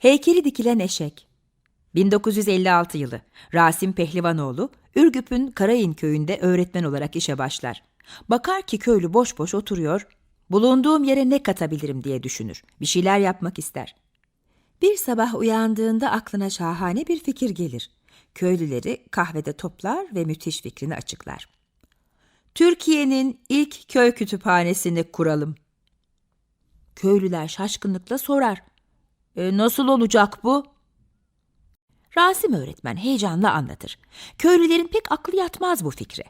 Heykeli dikilen eşek. 1956 yılı. Rasim Pehlivanoğlu, Ürgüp'ün Karayın köyünde öğretmen olarak işe başlar. Bakar ki köylü boş boş oturuyor, bulunduğum yere ne katabilirim diye düşünür. Bir şeyler yapmak ister. Bir sabah uyandığında aklına şahane bir fikir gelir. Köylüleri kahvede toplar ve müthiş fikrini açıklar. Türkiye'nin ilk köy kütüphanesini kuralım. Köylüler şaşkınlıkla sorar. "E, nasıl olacak bu? Rasim öğretmen heyecanla anlatır. Köylülerin pek aklı yatmaz bu fikre.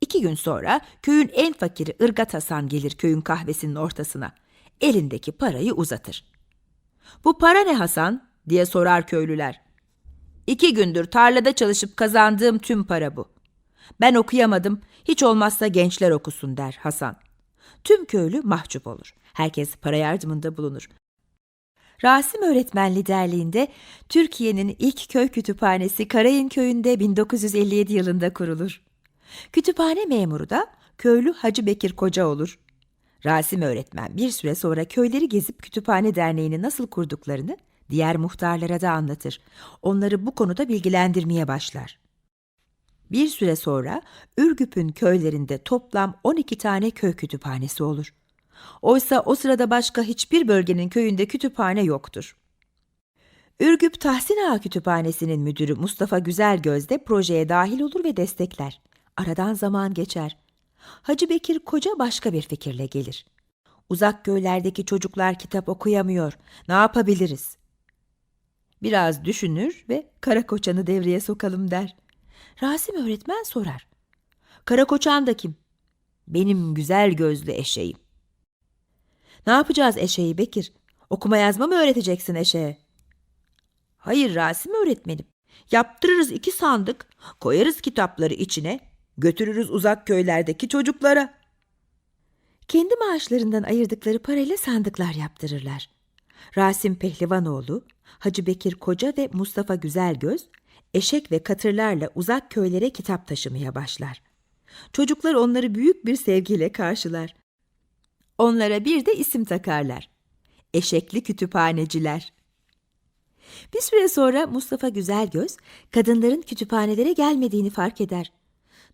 İki gün sonra köyün en fakiri Irgat Hasan gelir köyün kahvesinin ortasına. Elindeki parayı uzatır. Bu para ne Hasan? diye sorar köylüler. İki gündür tarlada çalışıp kazandığım tüm para bu. Ben okuyamadım, hiç olmazsa gençler okusun der Hasan. Tüm köylü mahcup olur. Herkes para yardımında bulunur. Rasim öğretmen liderliğinde Türkiye'nin ilk köy kütüphanesi Karayın köyünde 1957 yılında kurulur. Kütüphane memuru da köylü Hacı Bekir Koca olur. Rasim öğretmen bir süre sonra köyleri gezip kütüphane derneğini nasıl kurduklarını diğer muhtarlara da anlatır. Onları bu konuda bilgilendirmeye başlar. Bir süre sonra Ürgüp'ün köylerinde toplam 12 tane köy kütüphanesi olur. Oysa o sırada başka hiçbir bölgenin köyünde kütüphane yoktur. Ürgüp Tahsin Ağa Kütüphanesi'nin müdürü Mustafa Güzelgöz de projeye dahil olur ve destekler. Aradan zaman geçer. Hacı Bekir Koca başka bir fikirle gelir. Uzak köylerdeki çocuklar kitap okuyamıyor. Ne yapabiliriz? Biraz düşünür ve Karakoçan'ı devreye sokalım der. Rasim öğretmen sorar. Karakoçan da kim? Benim güzel gözlü eşeğim. Ne yapacağız eşeği Bekir? Okuma yazma mı öğreteceksin eşeğe? Hayır Rasim öğretmenim. Yaptırırız iki sandık, koyarız kitapları içine, götürürüz uzak köylerdeki çocuklara. Kendi maaşlarından ayırdıkları parayla sandıklar yaptırırlar. Rasim Pehlivanoğlu, Hacı Bekir Koca ve Mustafa Güzelgöz, eşek ve katırlarla uzak köylere kitap taşımaya başlar. Çocuklar onları büyük bir sevgiyle karşılar. Onlara bir de isim takarlar. Eşekli kütüphaneciler. Bir süre sonra Mustafa Güzelgöz, kadınların kütüphanelere gelmediğini fark eder.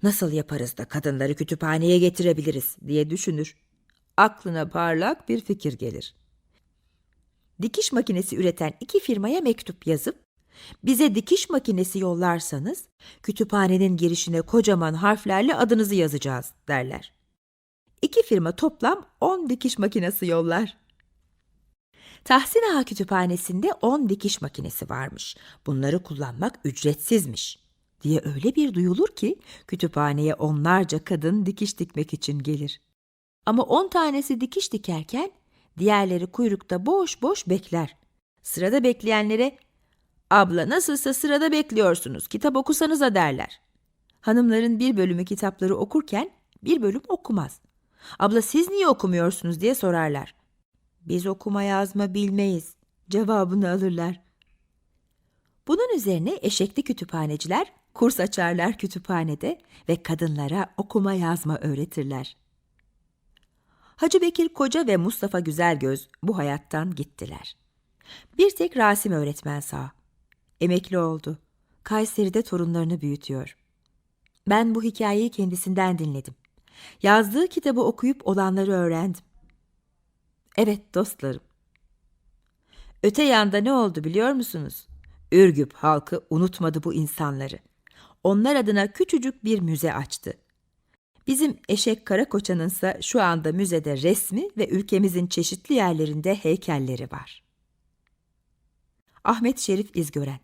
Nasıl yaparız da kadınları kütüphaneye getirebiliriz diye düşünür. Aklına parlak bir fikir gelir. Dikiş makinesi üreten iki firmaya mektup yazıp, bize dikiş makinesi yollarsanız kütüphanenin girişine kocaman harflerle adınızı yazacağız derler. İki firma toplam 10 dikiş makinesi yollar. Tahsin Ağa Kütüphanesi'nde 10 dikiş makinesi varmış. Bunları kullanmak ücretsizmiş diye öyle bir duyulur ki kütüphaneye onlarca kadın dikiş dikmek için gelir. Ama 10 tanesi dikiş dikerken diğerleri kuyrukta boş boş bekler. Sırada bekleyenlere "Abla nasılsa sırada bekliyorsunuz. Kitap okusanıza." derler. Hanımların bir bölümü kitapları okurken bir bölüm okumaz. Abla siz niye okumuyorsunuz diye sorarlar. Biz okuma yazma bilmeyiz cevabını alırlar. Bunun üzerine eşekli kütüphaneciler kurs açarlar kütüphanede ve kadınlara okuma yazma öğretirler. Hacı Bekir Koca ve Mustafa Güzelgöz bu hayattan gittiler. Bir tek Rasim öğretmen sağ. Emekli oldu. Kayseri'de torunlarını büyütüyor. Ben bu hikayeyi kendisinden dinledim. Yazdığı kitabı okuyup olanları öğrendim. Evet dostlarım. Öte yanda ne oldu biliyor musunuz? Ürgüp halkı unutmadı bu insanları. Onlar adına küçücük bir müze açtı. Bizim Eşek Karakoçan'ın ise şu anda müzede resmi ve ülkemizin çeşitli yerlerinde heykelleri var. Ahmet Şerif İzgören